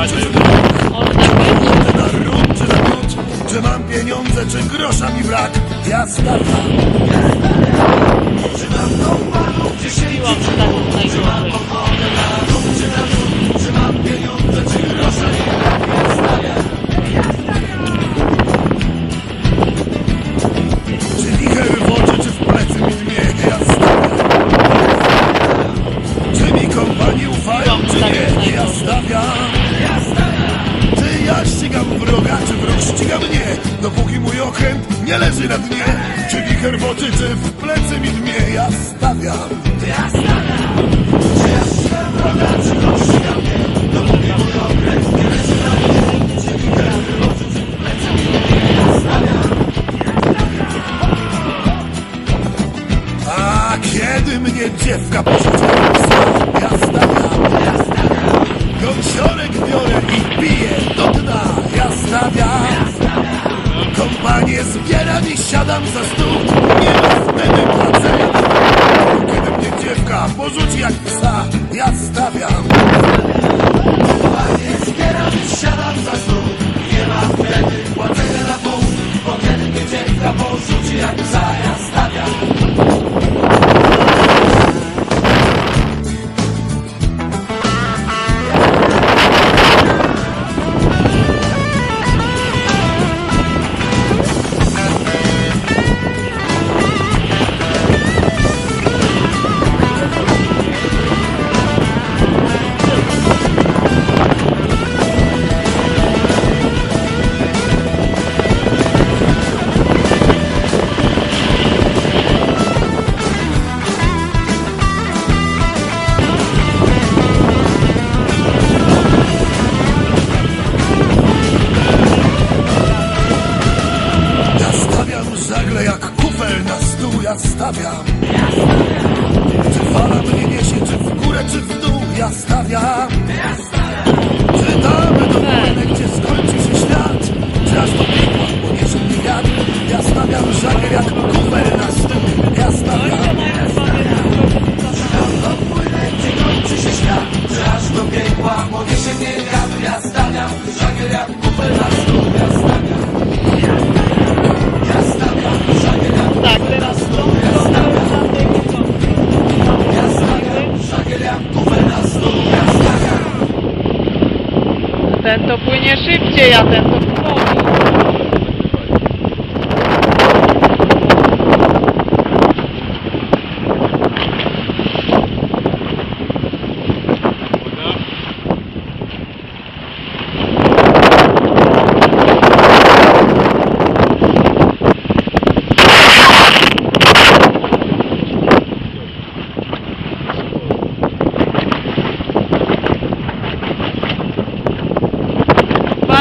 Chodź, na grunt czy na grunt? Czy mam pieniądze, czy grosza mi brak? Ja staram. Czy mam tą dom, czy się Siłą przydatną Czy mam najgorzej. ochotę na grunt czy na grunt? Czy mam pieniądze, czy grosza mi brak? Ja stawiam. Czy wicher w oczy, czy w plecy mi dmie? Ja stawiam. Czy mi kompanii ufają, czy nie? Ja stawiam. Czy wróg ściga mnie, dopóki mój okręt nie leży na dnie. Czy wicher w oczy, czy w plecy mi dmie, ja stawiam. Ja stawiam. Czy ja ścigam wroga, czy wróg ściga mnie, dopóki mój okręt nie leży na dnie. Czy wicher w oczy, czy w plecy mi dmie, ja stawiam. A kiedy mnie dziewka Kompanię zbieram i siadam za stół, nie wtedy płacenia. Kiedy mnie dziewka porzuci jak psa, ja stawiam. Kompanię zbieram i siadam za stół, nie ma wtedy ja stawiam. Czy fala mnie niesie, czy w górę, czy w dół, ja stawiam. Czy damy do płynę, gdzie skończy się świat, czy aż do piekła poniesie mnie wiatr. Ja stawiam żagiel jak kufel na stół, ja stawiam. Aż do piekła poniesie mnie wiatr. Ja stawiam żagiel jak kufel na stół, Ten to płynie szybciej, a ten to powoli.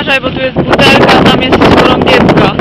Uważaj, bo tu jest butelka, tam jest chorągiewka.